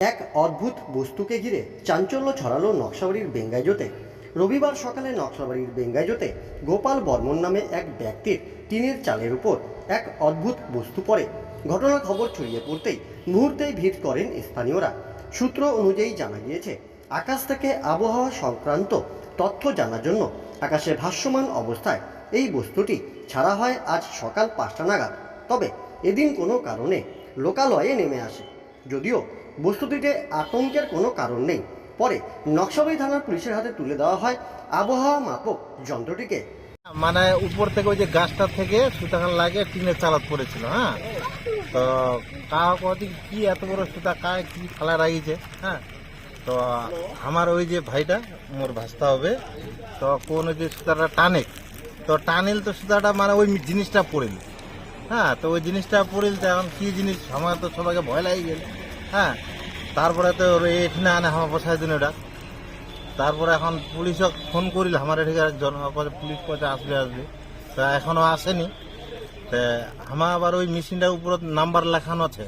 এক অদ্ভুত বস্তুকে ঘিরে চাঞ্চল্য ছড়ালো নকশাবাড়ির বেঙ্গাইজোতে রবিবার সকালে নকশাবাড়ির বেঙ্গাইজোতে গোপাল বর্মন নামে এক ব্যক্তির টিনের চালের উপর এক অদ্ভুত বস্তু পড়ে। ঘটনার খবর ছড়িয়ে পড়তেই মুহূর্তেই ভিড় করেন স্থানীয়রা। সূত্র অনুযায়ী জানা গিয়েছে, আকাশ থেকে আবহাওয়া সংক্রান্ত তথ্য জানার জন্য আকাশে ভাসমান অবস্থায় এই বস্তুটি ছাড়া হয় আজ সকাল পাঁচটা নাগাদ। তবে এদিন কোনো কারণে লোকালয়ে নেমে আসে। যদিও বস্তুটিতে আতঙ্কের কোনো কারণ নেই। পরে নকশাবাড়ি থানার পুলিশের হাতে তুলে দেওয়া হয় আবহাওয়া মাপক যন্ত্রটিকে। মানে উপর থেকে ওই যে গাছটা থেকে সুতাখান লাগে টিনের চালত পড়েছিল হ্যাঁ? তো কাহা কি এত বড় সুতা, কায় কি ফালা রাখিছে হ্যাঁ? তো আমার ওই যে ভাইটা, মোর ভাস্তা হবে, তো কোন যে সুতাটা টানে, তো টানেল তো সুতাটা মানে ওই জিনিসটা পড়িল হ্যাঁ তো ওই জিনিসটা পড়িল তো এখন কি জিনিস? আমার তো সবাইকে ভয় লাগে গেল। হ্যাঁ তারপরে তো এখানে আনে আমার বসাই দিন ওটা। তারপরে এখন পুলিশক ফোন করিল আমার এদিকে একজন পুলিশ কয়েছে আসবে আসবে। তা এখনও আসেনি। তা আমার আবার ওই মেশিনটার উপর নাম্বার লেখানো আছে।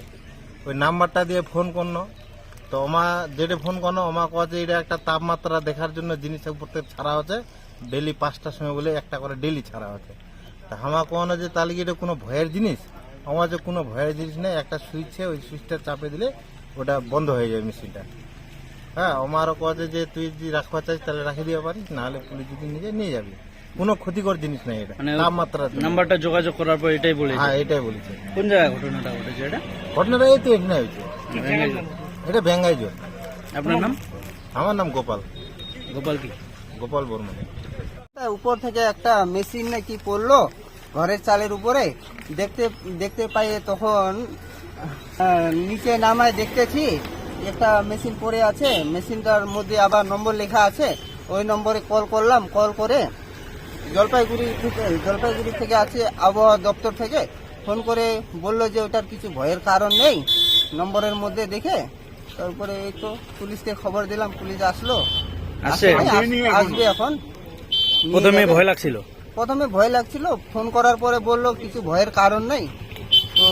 ওই নাম্বারটা দিয়ে ফোন করল। তো ওমা যেটা ফোন করল, ওমা কয়েছে এটা একটা তাপমাত্রা দেখার জন্য জিনিসের উপর থেকে ছাড়া হচ্ছে ডেলি পাঁচটার সময় বলে একটা করে ডেলি ছাড়া হচ্ছে তা আমার কোনো যে তাহলে কি এটা কোনো ভয়ের জিনিস? আমার যে কোনো ভয়ের জিনিস নেই একটা সুইচে ওই সুইচটা চাপে দিলে ওটা বন্ধ হয়ে যায় মেশিনটা হ্যাঁ আমারও কথা যে তুই যদি রাখবা চাইস তাহলে রাখে দিতে পারিস নাহলে পুলিশ যদি নিজে নিয়ে যাবি। কোনো ক্ষতিকর জিনিস নেই এটা মানে তাপমাত্রা নাম্বারটা যোগাযোগ করার পর এটাই বলেছে। হ্যাঁ এটাই বলেছে। কোন জায়গায় ঘটনাটা ঘটেছে এটা? ঘটনাটা এই তো এখানে হয়েছে। এটা বেঙ্গাই জোর আপনার নাম? আমার নাম গোপাল। গোপাল কি? গোপাল বর্মন। তা উপর থেকে একটা মেশিন নাকি পড়ল ঘরের চালের উপরে। দেখতে দেখতে পাই তখন নিচে নামায় দেখতেছি একটা মেশিন পড়ে আছে। মেশিনটার মধ্যে আবার নম্বর লেখা আছে। ওই নম্বরে কল করলাম কল করে জলপাইগুড়ি থেকে জলপাইগুড়ি থেকে আছে আবহাওয়া দপ্তর থেকে। ফোন করে বলল যে ওটার কিছু ভয়ের কারণ নেই নম্বরের মধ্যে দেখে তারপরে এই তো পুলিশকে খবর দিলাম পুলিশ আসলো। আসে? আসবে এখন। প্রথমে ভয় লাগছিল? প্রথমে ভয় লাগছিল ফোন করার পরে বলল কিছু ভয়ের কারণ নাই। তো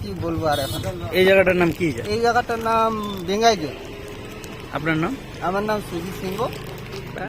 কি বলব আর এখন? এই জায়গাটার নাম কি? এই জায়গাটার নাম বেঙ্গাইজোর আপনার নাম? আমার নাম সুজিত সিংহ।